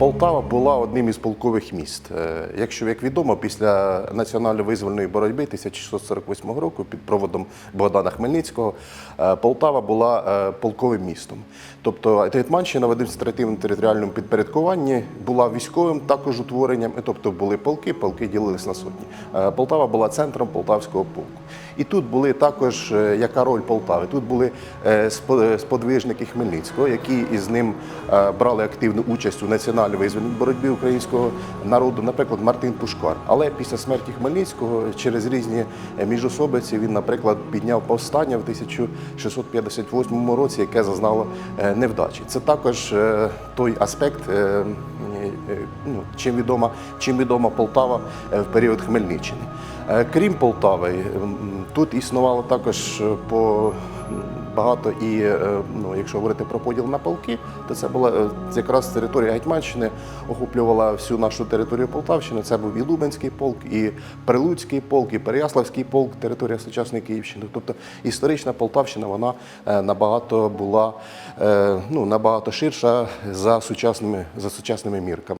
Полтава була одним із полкових міст. Е, Якщо як відомо, після національно-визвольної боротьби 1648 року під проводом Богдана Хмельницького е, Полтава була е, полковим містом. Тобто Гетьманщина в адміністративному територіальному підпорядкуванні була військовим також утворенням, тобто були полки, полки ділились на сотні. Полтава була центром полтавського полку. І тут були також, е, яка роль Полтави? Тут були е, сподвижники Хмельницького, які із ним е, брали активну участь у національній визвольній боротьбі українського народу, наприклад, Мартин Пушкар. Але після смерті Хмельницького через різні е, міжособиці він, наприклад, підняв повстання в 1658 році, яке зазнало е, невдачі. Це також е, той аспект. Е, Ну, чим відома, чим відома Полтава е, в період Хмельниччини. Е, Крім Полтави, тут існувало також по багато і ну, якщо говорити про поділ на полки, то це була якраз територія Гетьманщини, охоплювала всю нашу територію Полтавщини. Це був і Лубенський полк, і Прилуцький полк, і Переяславський полк, територія сучасної Київщини. Тобто історична Полтавщина вона набагато була ну, набагато ширша за сучасними, за сучасними мірками.